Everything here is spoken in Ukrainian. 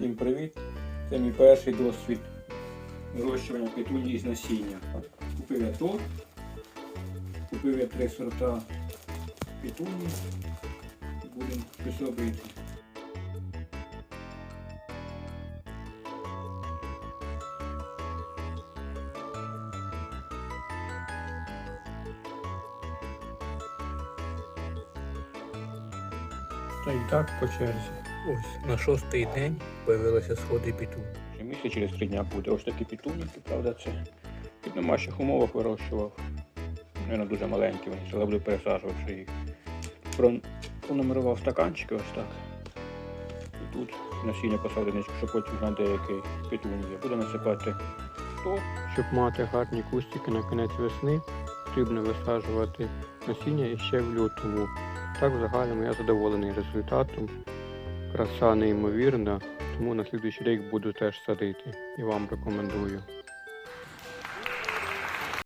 Всім привіт! Це мій перший досвід вирощування петунії з насіння. Купив я то, купив я три сорта петунії і будемо щось. Та і так по черзі. Ось на шостий день з'явилися сходи пітун. Ще місяць через три дня буде. Ось такі пітунки, правда, це під домашніх умовах вирощував. Вони дуже маленькі, вони але буду пересаджувавши їх. Пронумерував стаканчики ось так. І тут насіння посадиночку, щоб потім на деякий петунія. Буду насипати то. Щоб мати гарні кустики на кінець весни, потрібно висаджувати насіння іще в лютому. Так, в загальному я задоволений результатом. Краса неймовірна, тому на слідуючий рік буду теж садити і вам рекомендую.